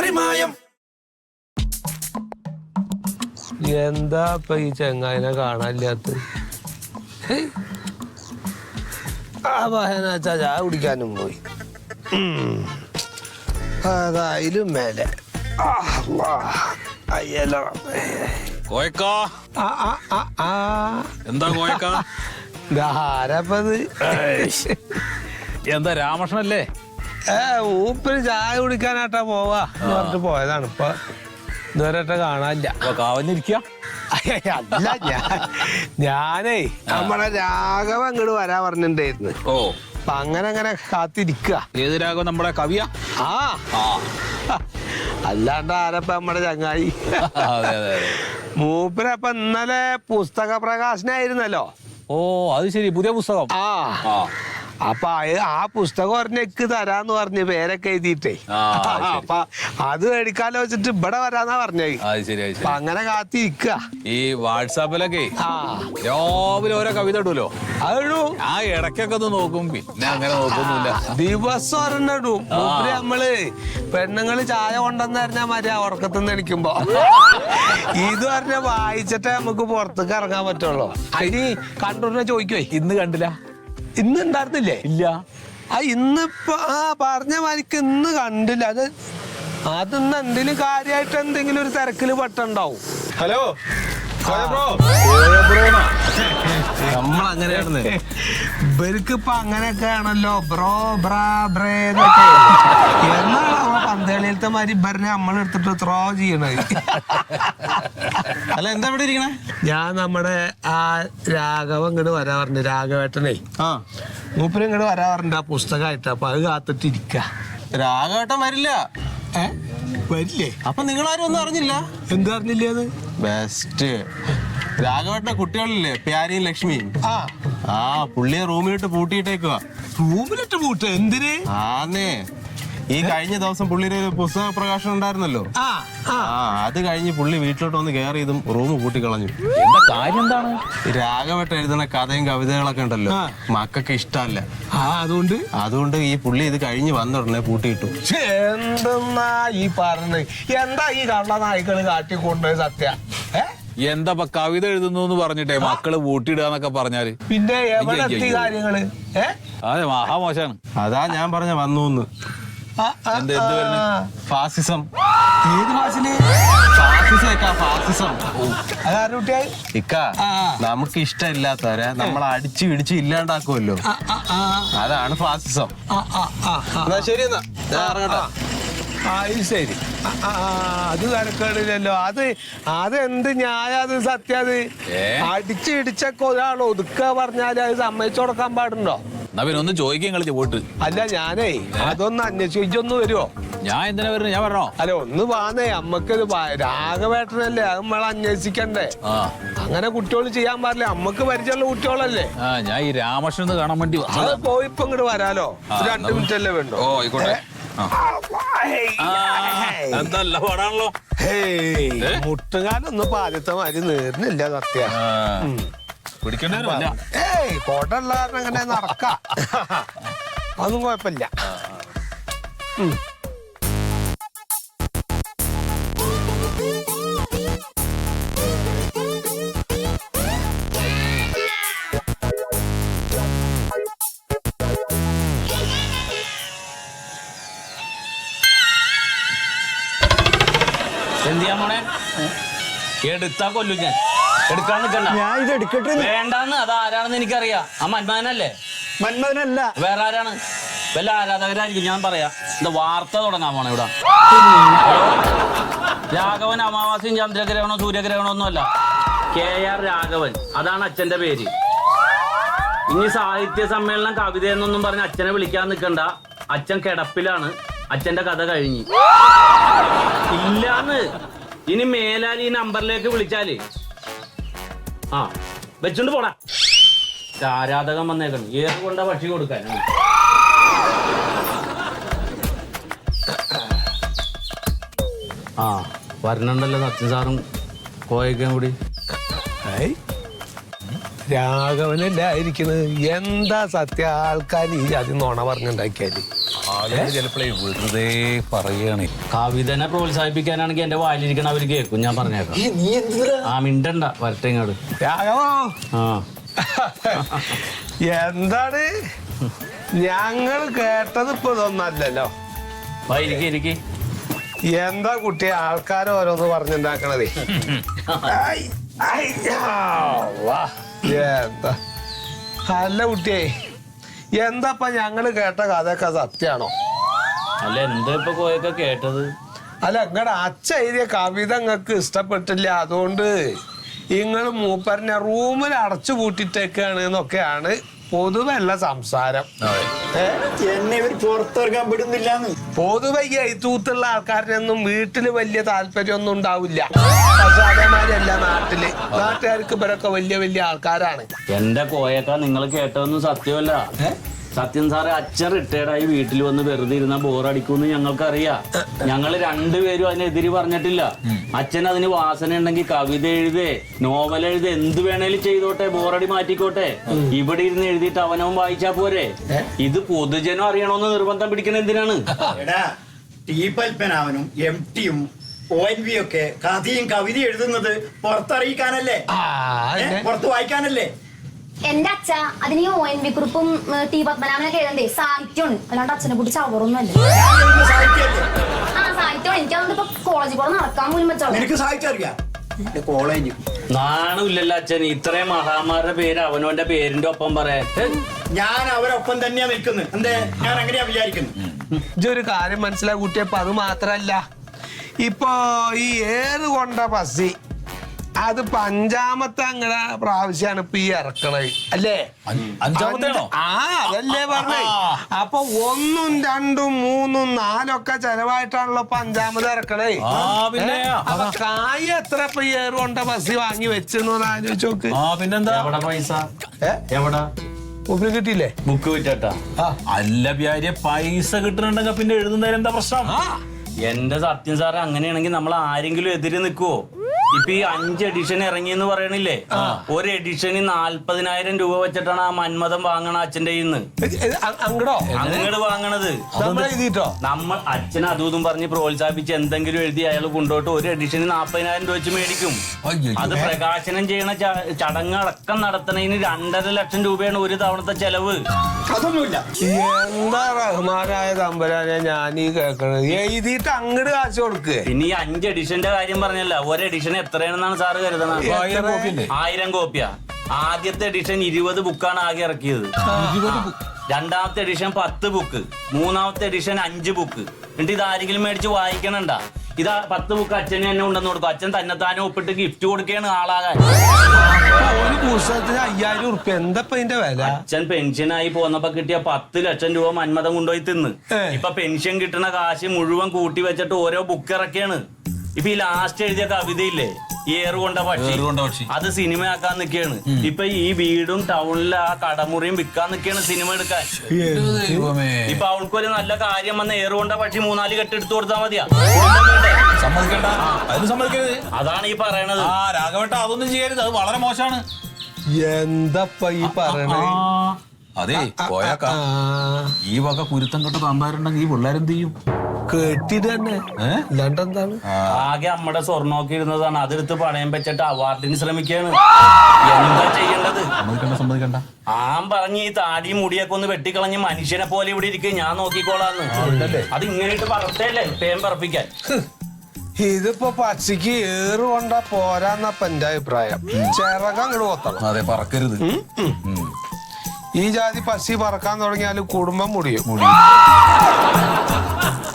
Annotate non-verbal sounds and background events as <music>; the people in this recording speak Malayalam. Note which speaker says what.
Speaker 1: മറിമായം.
Speaker 2: എന്താ ഇപ്പൊ ഈ ചെങ്ങായിനെ കാണാനില്ലാത്ത ആ വാഹന ചാ കുടിക്കാനും പോയി. അതായാലും മേലെ.
Speaker 3: കോയക്ക. എന്താ കോയക്ക? എന്താ രാമകൃഷ്ണല്ലേ
Speaker 2: ഏ ചായ കുടിക്കാനായിട്ടാ പോവാ. എന്ന് പറഞ്ഞിട്ട് പോയതാണ്. ഇപ്പൊ ഇതുവരെ കാണാനില്ല.
Speaker 3: അപ്പൊ കാവഞ്ഞിരിക്ക
Speaker 2: അല്ല ഞാൻ ഞാനേ നമ്മളെ രാഘവ അങ്ങോട്ട് വരാ പറഞ്ഞിട്ടുണ്ടായിരുന്നു.
Speaker 3: ഓ.
Speaker 2: അപ്പൊ അങ്ങനെ അങ്ങനെ കാത്തിരിക്കുക
Speaker 3: ഏത് രാഘവ നമ്മുടെ കവിയ?
Speaker 2: ആ. അല്ലാണ്ട് ആരപ്പ നമ്മുടെ ചങ്ങായി? മൂപ്പരപ്പ ഇന്നലെ പുസ്തക പ്രകാശനായിരുന്നല്ലോ
Speaker 3: ഓ അത് ശരി. പുതിയ പുസ്തകം?
Speaker 2: ആ. അപ്പൊ ആ പുസ്തകം ഒരെണ്ണക്ക് തരാന്ന് പറഞ്ഞ് പേരൊക്കെ എഴുതിയിട്ടേ. അപ്പൊ അത് മേടിക്കാലോ വെച്ചിട്ട് ഇവിടെ വരാന്നാ പറഞ്ഞേ. അപ്പൊ അങ്ങനെ കാത്തിരിക്ക.
Speaker 3: ഈ വാട്സാപ്പിലൊക്കെ
Speaker 2: ആ.
Speaker 3: രാവിലെ ഓരോ കവിത ഇടൂലോ?
Speaker 2: അതൊരു
Speaker 3: ആ ഇടയ്ക്കൊക്കെ ഒന്ന് നോക്കും. പിന്നെ അങ്ങനെ നോക്കുന്നില്ല
Speaker 2: ദിവസം ഒരെണ്ണം ഇടും. നമ്മൾ പെണ്ണുങ്ങൾ ചായ കൊണ്ടെന്ന് പറഞ്ഞാൽ മതി ഉറക്കത്തുനിന്ന് എണിക്കുമ്പോ. ഇത് പറഞ്ഞ വായിച്ചിട്ടേ നമുക്ക് പുറത്തേക്ക് ഇറങ്ങാൻ പറ്റുള്ളൂ. അതിന് കണ്ടുടനെ ചോദിക്കുവേ.
Speaker 3: ഇന്ന് കണ്ടില്ല.
Speaker 2: ഇന്ന് ഉണ്ടായിരുന്നില്ലേ
Speaker 3: ഇല്ല.
Speaker 2: ആ ഇന്നിപ്പോ ആ പറഞ്ഞ മാതിരിക്ക് ഇന്ന് കണ്ടില്ല. അത് അതിന്ന് എന്തെങ്കിലും കാര്യമായിട്ട് എന്തെങ്കിലും ഒരു തിരക്കിൽ പെട്ടുണ്ടാവും
Speaker 4: ഹലോ? നമ്മൾ അങ്ങനെയാണെന്ന്
Speaker 2: ഇവർക്ക് ഇപ്പൊ അങ്ങനെയൊക്കെ ആണല്ലോ ബ്രോ ബ്രാ ബ്രേ എന്നൊക്കെ. എന്നാണ് അവ പന്തളിയിലത്തെ മാതിരി ഇവരനെ നമ്മൾ എടുത്തിട്ട് ത്രോ ചെയ്യണത്?
Speaker 4: അല്ല എന്താ ഇവിടെ ഇരിക്കണേ?
Speaker 2: ഞാൻ നമ്മുടെ ആ രാഘവ ഇങ്ങോട്ട് വരാ പറഞ്ഞു. രാഘവേട്ടനെ.
Speaker 4: ആ.
Speaker 2: മൂപ്പര് ഇങ്ങോട്ട് വരാ പറഞ്ഞു ആ പുസ്തകമായിട്ട്. അപ്പൊ അത് കാത്തിട്ട് ഇരിക്ക
Speaker 4: രാഘവേട്ടൻ വരില്ല.
Speaker 2: ഏ? വരില്ലേ?
Speaker 4: അപ്പൊ നിങ്ങളാരും ഒന്നും അറിഞ്ഞില്ല?
Speaker 2: എന്താ അറിഞ്ഞില്ലേ അത്?
Speaker 4: ബെസ്റ്റ് രാഘവേട്ടന്റെ കുട്ടികളില്ലേ? പ്യാരിയും ലക്ഷ്മിയും.
Speaker 2: ആ.
Speaker 4: ആ പുള്ളിയെ റൂമിലിട്ട് പൂട്ടിയിട്ടേക്കുക
Speaker 2: റൂമിലിട്ട് പൂട്ട്? എന്തിന്?
Speaker 4: ആന്നേ. ഈ കഴിഞ്ഞ ദിവസം പുള്ളിയുടെ ഒരു പുസ്തക പ്രകാശനം ഉണ്ടായിരുന്നല്ലോ.
Speaker 2: ആ
Speaker 4: അത് കഴിഞ്ഞ് പുള്ളി വീട്ടിലോട്ട് വന്ന് കയറിയതും റൂം കൂട്ടിക്കളഞ്ഞു
Speaker 3: എന്താ കാര്യം എന്താണ്?
Speaker 4: എഴുതുന്ന കഥയും കവിതകളൊക്കെ ഉണ്ടല്ലോ. മക്കൾക്ക് ഇഷ്ടമല്ല.
Speaker 2: ആ അതുകൊണ്ട്?
Speaker 4: അതുകൊണ്ട് ഈ പുള്ളി ഇത് കഴിഞ്ഞ് വന്ന ഉടനെ പൂട്ടിയിട്ടു.
Speaker 2: എന്തെന്നാ ഈ പറഞ്ഞ്? എന്താ ഈ കള്ള നായ്ക്കൾ കാട്ടിക്കൊണ്ട് സത്യ? ഏ?
Speaker 3: എന്താ കവിത എഴുതുന്നു എന്ന് പറഞ്ഞിട്ടേ മക്കൾ പൂട്ടിയിടുക പറഞ്ഞാൽ?
Speaker 2: പിന്നെ എവിടെ
Speaker 3: അയ്യോ,
Speaker 2: എത്തി കാര്യങ്ങൾ
Speaker 3: അതെ മഹാമോശാണ്
Speaker 4: അതാ ഞാൻ പറഞ്ഞ വന്നു. ഫാസിസം. ഇക്ക. നമുക്ക് ഇഷ്ടമില്ലാത്തവരെ നമ്മൾ അടിച്ചു പിടിച്ച് ഇല്ലാണ്ടാക്കുമല്ലോ അതാണ് ഫാസിസം. എന്നാ ശരി എന്നാ.
Speaker 2: ശരി. അത് തരക്കേടില്ലല്ലോ അത് അതെന്ത് ന്യായ അത് എന്ത് അത്?
Speaker 3: ഏ?
Speaker 2: അടിച്ച് ഇടിച്ചൊക്കെ ഒരാൾ ഒതുക്ക പറഞ്ഞാൽ അത് സമ്മതിച്ചു കൊടുക്കാൻ പാടുണ്ടോ?
Speaker 3: എന്നാ പിന്നെ ഒന്ന് ചോദിക്കാൻ കളിച്ച് പോയിട്ട്.
Speaker 2: അല്ല ഞാനേ അതൊന്ന് അന്വേഷിച്ചൊന്ന് വരുമോ
Speaker 3: ഞാൻ എന്തിനാ വരുന്നത് ഞാൻ പറഞ്ഞോ?
Speaker 2: അല്ല ഒന്ന് വാന്നേ അമ്മയ്ക്ക് രാഘവേട്ടനല്ലേ അത് നമ്മൾ അന്വേഷിക്കണ്ടേ? അങ്ങനെ കുട്ടികൾ ചെയ്യാൻ പാടില്ല. അമ്മയ്ക്ക് പരിചയമുള്ള കുട്ടികളല്ലേ?
Speaker 3: ഞാൻ ഈ രാമകൃഷ്ണൻ കാണാൻ വേണ്ടി
Speaker 2: അത് പോയിപ്പോ ഇങ്ങോട്ട് വരാലോ. രണ്ടു
Speaker 3: രണ്ട്
Speaker 2: മിനിറ്റ് അല്ലേ വേണ്ടോ?
Speaker 3: ഓ ആയിക്കോട്ടെ. ആ. എന്തല്ല പാടാണല്ലോ?
Speaker 2: മുട്ടുകാലൊന്നും ഇപ്പൊ ആദ്യത്തെ മാതിരി നേരിനില്ല സത്യ.
Speaker 3: പിടിക്കേണ്ടി
Speaker 2: ഏയ് കോട്ടുള്ള കാരണം ഇങ്ങനെ നടക്കാം. <laughs> അതൊന്നും കുഴപ്പമില്ല. ഉം.
Speaker 5: എടുത്താ കൊല്ലു ഞാൻ. എടുക്കാൻ നിൽക്കണ്ട.
Speaker 6: ഞാൻ ഇത് എടുക്കട്ടെ
Speaker 5: വേണ്ടാന്ന്. അത് ആരാണെന്ന് എനിക്കറിയാം. ആ മന്മഥനല്ലേ?
Speaker 6: മന്മഥനല്ല.
Speaker 5: വേറെ ആരാണ്? വല്ല ആരാധകരായിരിക്കും ഞാൻ പറയാ. എന്താ വാർത്ത തുടങ്ങാൻ പോണ ഇവിടെ? രാഘവൻ അമാവാസ്യം ചന്ദ്രഗ്രഹണോ സൂര്യഗ്രഹണോ ഒന്നുമല്ല കെ ആർ രാഘവൻ. അതാണ് അച്ഛന്റെ പേര്. ഇനി സാഹിത്യ സമ്മേളനം കവിത എന്നൊന്നും പറഞ്ഞ് അച്ഛനെ വിളിക്കാൻ നിൽക്കണ്ട. അച്ഛൻ കിടപ്പിലാണ്. അച്ഛന്റെ കഥ കഴിഞ്ഞു. ഇല്ലാന്ന്. ഇനി മേലാൽ ഈ നമ്പറിലേക്ക് വിളിച്ചാൽ. ആ വെച്ചോണ്ട് പോടാ. ആരാധകൻ വന്നേക്കണം. ഏത് കൊണ്ടാ പക്ഷി കൊടുക്കാൻ? ആ വരണുണ്ടല്ലോ സച്ചിൻ സാറും കോയക്കാൻ കൂടി.
Speaker 2: രാഘവനല്ലായിരിക്കുന്നത് എന്താ സത്യ? ആൾക്കാർ ഈ അതിൽ നോണ പറഞ്ഞുണ്ടാക്കിയാൽ.
Speaker 3: ആ ചിലപ്പോഴേ വെറുതെ പറയണേ.
Speaker 5: കവിതനെ പ്രോത്സാഹിപ്പിക്കാനാണെങ്കിൽ എന്റെ വായിലിരിക്കണ അവർ കേൾക്കും ഞാൻ പറഞ്ഞേക്കാം.
Speaker 6: നീ എന്തിനാ?
Speaker 5: ആ മിണ്ടണ്ട വരട്ടെ ഇങ്ങോട്ട്.
Speaker 2: രാഘവോ?
Speaker 5: ആ. <laughs>
Speaker 2: എന്താണ്? ഞങ്ങൾ കേട്ടത് ഇപ്പൊ ഇതൊന്നല്ലല്ലോ.
Speaker 5: വാ ഇരിക്കി ഇരിക്കി
Speaker 2: എന്താ കുട്ടി ആൾക്കാർ ഓരോന്ന് പറഞ്ഞുണ്ടാക്കണതേ? <laughs> ഐ, ഐ, ആ, വാ. എന്താ? അല്ല കുട്ടിയെ എന്താപ്പ ഞങ്ങൾ കേട്ട കഥയൊക്കെ സത്യാണോ
Speaker 5: അല്ല എന്താ ഇപ്പൊ കോയൊക്കെ കേട്ടത്?
Speaker 2: അല്ല നിങ്ങളുടെ അച്ഛ എഴുതിയ കവിത നിങ്ങൾക്ക് ഇഷ്ടപ്പെട്ടില്ല. അതുകൊണ്ട് നിങ്ങൾ മൂപ്പറിനെ റൂമിൽ അടച്ചു പൂട്ടിട്ടേക്കാണ് എന്നൊക്കെയാണ് പൊതുവല്ല സംസാരം?
Speaker 6: എന്നെ ഇവർ പുറത്തിറങ്ങാൻ വിടുന്നില്ലാന്ന്.
Speaker 2: പൊതുവെ ഈ എഴുത്തൂത്തുള്ള ആൾക്കാരിനൊന്നും വീട്ടിൽ വലിയ താല്പര്യമൊന്നും ഉണ്ടാവില്ല. <laughs> പക്ഷെ അതേമാതിരിയല്ല നാട്ടിൽ. നാട്ടുകാർക്ക് ഇവരൊക്കെ വലിയ വലിയ ആൾക്കാരാണ്.
Speaker 5: എന്റെ കോയൊക്കെ നിങ്ങൾ കേട്ടതൊന്നും സത്യമല്ല. സത്യം സാറേ അച്ഛൻ റിട്ടയർഡായി വീട്ടിൽ വന്ന് വെറുതെ ഇരുന്ന ബോറടിക്കുമെന്ന് ഞങ്ങൾക്കറിയാം. ഞങ്ങൾ രണ്ടുപേരും അതിനെതിരി പറഞ്ഞിട്ടില്ല. അച്ഛൻ അതിന് വാസന ഉണ്ടെങ്കിൽ കവിത എഴുതേ നോവൽ എഴുതേ എന്ത് വേണേലും ചെയ്തോട്ടെ ബോറടി മാറ്റിക്കോട്ടെ. ഇവിടെ ഇരുന്ന് എഴുതിയിട്ട് അവനവൻ വായിച്ചാ പോരെ. ഇത് പൊതുജനം അറിയണമെന്ന് നിർബന്ധം പിടിക്കണ എന്തിനാണ്?
Speaker 6: ടി പൽപ്പനാവനും എം ടിയും ഒ എൻ വി ഒക്കെ കഥയും കവിതയും എഴുതുന്നത് പുറത്തറിയിക്കാനല്ലേ. പുറത്ത് വായിക്കാനല്ലേ?
Speaker 1: എന്റെ അച്ഛ അതിന് ഒ എൻ വി കുറിപ്പും ടി പത്മനാഭനൊക്കെ എഴുതണ്ടേ? സാഹിത്യമാണ് അല്ലാണ്ട് അച്ഛനെ കുറിച്ച് ചവറൊന്നും അല്ല.
Speaker 6: ഞാൻ
Speaker 1: ആ സാഹിത്യം എനിക്ക് അതുകൊണ്ട് ഇപ്പൊ കോളേജിൽ കൂടെ നടക്കാൻ പോലും പറ്റുള്ളൂ
Speaker 6: നിനക്ക് സാഹിത്യം അറിയാം? കോളേജ്
Speaker 5: നാണമില്ലല്ലോ അച്ഛൻ. ഇത്രയും മഹാമാരുടെ പേര് അവനോന്റെ പേരിന്റെ ഒപ്പം പറയാ
Speaker 6: ഞാൻ അവരൊപ്പം തന്നെയാ നിൽക്കുന്നത്. എന്തേ? ഞാൻ അങ്ങനെയാ വിചാരിക്കുന്നത്.
Speaker 2: ഇതൊരു കാര്യം മനസ്സിലാക്കി കുട്ടിയപ്പോ അത് മാത്രല്ല. ഇപ്പൊ ഈ ഏത് കൊണ്ട പസി? അതിപ്പോ പഞ്ചാമത്തെ അങ്ങനെ പ്രാവശ്യമാണ് ഇപ്പൊ ഈ ഇറക്കണത് അല്ലേ
Speaker 3: അഞ്ചാമത്തേണോ
Speaker 2: ആ അതല്ലേ പറഞ്ഞേ അപ്പൊ ഒന്നും രണ്ടും മൂന്നും നാലൊക്കെ ചെലവായിട്ടാണല്ലോ ഇപ്പൊ അഞ്ചാമത് ഇറക്കണേ
Speaker 3: ആ പിന്നെ?
Speaker 2: അപ്പൊ കായ എത്ര ഇപ്പൊ ഈ ഏറ് കൊണ്ട പസി വാങ്ങി വെച്ചെന്ന് ഒന്ന് ആലോചിച്ച് നോക്ക്.
Speaker 3: ആ പിന്നെന്താ?
Speaker 5: എവിടെ പൈസ?
Speaker 2: ഏ?
Speaker 5: എവിടാ?
Speaker 2: മുമ്പിൽ കിട്ടിയില്ലേ?
Speaker 5: ബുക്ക് വിറ്റട്ടാ
Speaker 3: അല്ല വ്യാര്യ പൈസ കിട്ടുന്നുണ്ടെങ്കിൽ പിന്നെ എഴുതുന്നതിന് എന്താ പ്രശ്നം?
Speaker 5: എന്റെ സത്യം സാറേ അങ്ങനെയാണെങ്കിൽ നമ്മൾ ആരെങ്കിലും എതിരെ നിൽക്കുവോ? ഇപ്പൊ ഈ അഞ്ച് എഡിഷൻ ഇറങ്ങി എന്ന് പറയണില്ലേ ഒരു എഡിഷന് നാല്പതിനായിരം രൂപ വെച്ചിട്ടാണ് ആ മന്മഥം വാങ്ങണ അച്ഛന്റെ ഇന്ന്
Speaker 2: അങ്ങടോ?
Speaker 5: അങ്ങട് വാങ്ങണത്.
Speaker 2: നമ്മൾ
Speaker 5: അച്ഛൻ അതും ഇതും പറഞ്ഞ് പ്രോത്സാഹിപ്പിച്ച് എന്തെങ്കിലും എഴുതി അയാൾ കൊണ്ടോട്ട് ഒരു എഡിഷന് നാപ്പതിനായിരം രൂപ വെച്ച് മേടിക്കും. അത് പ്രകാശനം ചെയ്യണ ച- ചടങ്ങ് അടക്കം നടത്തണതിന് രണ്ടര ലക്ഷം രൂപയാണ് ഒരു തവണത്തെ ചെലവ്.
Speaker 6: അതൊന്നുമില്ല.
Speaker 2: എന്താ റഹ്മാനായ തമ്പുരാനെ ഞാൻ ഈ കേൾക്കണത് എഴുതിയിട്ട് അങ്ങട് കാശ് കൊടുക്കുക
Speaker 5: പിന്നെ ഈ അഞ്ച് എഡിഷന്റെ കാര്യം പറഞ്ഞല്ല. ഒരു എഡിഷൻ എത്രയാണെന്നാണ് സാറ് കരുതുന്നത്
Speaker 3: ആയിരം
Speaker 5: കോപ്പിയാ. ആദ്യത്തെ എഡിഷൻ ഇരുപത് ബുക്കാണ് ആകെ ഇറക്കിയത്. രണ്ടാമത്തെ എഡിഷൻ പത്ത് ബുക്ക് മൂന്നാമത്തെ എഡിഷൻ അഞ്ച് ബുക്ക് എന്നിട്ട് ഇത് ആരെങ്കിലും മേടിച്ച് വായിക്കണണ്ട? ഇതാ പത്ത് ബുക്ക് അച്ഛന് തന്നെ ഉണ്ടെന്ന് കൊടുക്കും. അച്ഛൻ തന്നെ താനും ഒപ്പിട്ട് ഗിഫ്റ്റ് കൊടുക്കുകയാണ് ആളാകാൻ.
Speaker 2: ഒരു പുസ്തകത്തിന് അയ്യായിരം ഉറുപ്പ്യ. എന്താ ഇപ്പൊ ഇതിന്റെ വില?
Speaker 5: അച്ഛൻ പെൻഷനായി പോന്നപ്പോ കിട്ടിയ പത്ത് ലക്ഷം രൂപ മന്മഥം കൊണ്ടുപോയി തിന്ന്. ഇപ്പൊ പെൻഷൻ കിട്ടുന്ന കാശ് മുഴുവൻ കൂട്ടി വെച്ചിട്ട് ഓരോ ബുക്ക് ഇറക്കിയാണ്. ഇപ്പൊ ഈ ലാസ്റ്റ് എഴുതിയ കവിതയില്ലേ? ഈ ഏറുകൊണ്ട പക്ഷി. അത് സിനിമ സിനിമയാക്കാൻ നിൽക്കുകയാണ് ഇപ്പൊ ഈ വീടും ടൗണിലെ ആ കടമുറിയും വിൽക്കാൻ നിൽക്കുകയാണ് സിനിമ എടുക്കാൻ.
Speaker 3: ഇപ്പൊ
Speaker 5: ഇപ്പൊ അവൾക്കൊരു നല്ല കാര്യം വന്ന ഏറുകൊണ്ട പക്ഷി മൂന്നാൽ കെട്ടെടുത്ത് കൊടുത്താൽ മതിയാ. കുടുംബം വേണ്ടേ?
Speaker 3: സമ്മതിക്കണ്ട അതിന് സമ്മതിക്കരുത്.
Speaker 5: അതാണ് ഈ പറയണത്.
Speaker 3: ആ രാഘവട്ട അതൊന്നും ചെയ്യരുത്. അത് വളരെ മോശമാണ്.
Speaker 2: എന്താ ഈ പറയണേ
Speaker 3: അതെ പോയാക്ക. ഈ വക കുരുത്തം കെട്ട തമ്പാരുണ്ടെങ്കിൽ ഈ പിള്ളേരെന്ത് ചെയ്യും?
Speaker 2: കേട്ടിട്ട് തന്നെ? എന്താണ്
Speaker 5: ആകെ നമ്മുടെ സ്വർണമൊക്കെ ഇരുന്നതാണ്. അതെടുത്ത് പണയം വെച്ചിട്ട് അവാർഡിന് ശ്രമിക്കുകയാണ് എന്താ ചെയ്യേണ്ടത്?
Speaker 3: സമ്മതിക്കണ്ട സമ്മതിക്കണ്ട.
Speaker 5: ആം പറഞ്ഞ് ഈ താടി മുടിയൊക്കെ ഒന്ന് വെട്ടിക്കളഞ്ഞ് മനുഷ്യനെ പോലെ ഇവിടെ ഇരിക്കും ഞാൻ നോക്കിക്കോളാന്ന്. അത് ഇങ്ങനെ ഇട്ട് പറത്തേല്ലേ പേം പറപ്പിക്കാൻ.
Speaker 2: ഇതിപ്പോ പച്ചക്ക് ഏറുകൊണ്ട കൊണ്ടാ പോരാന്നപ്പ എന്റെ അഭിപ്രായം. ചിറകം അങ്ങോട്ട് കൊത്തണം
Speaker 3: അതെ പറക്കരുത്.
Speaker 2: ഈ ജാതി പശി പറക്കാൻ തുടങ്ങിയാൽ കുടുംബം മുടിയും.
Speaker 3: മുടി. <laughs>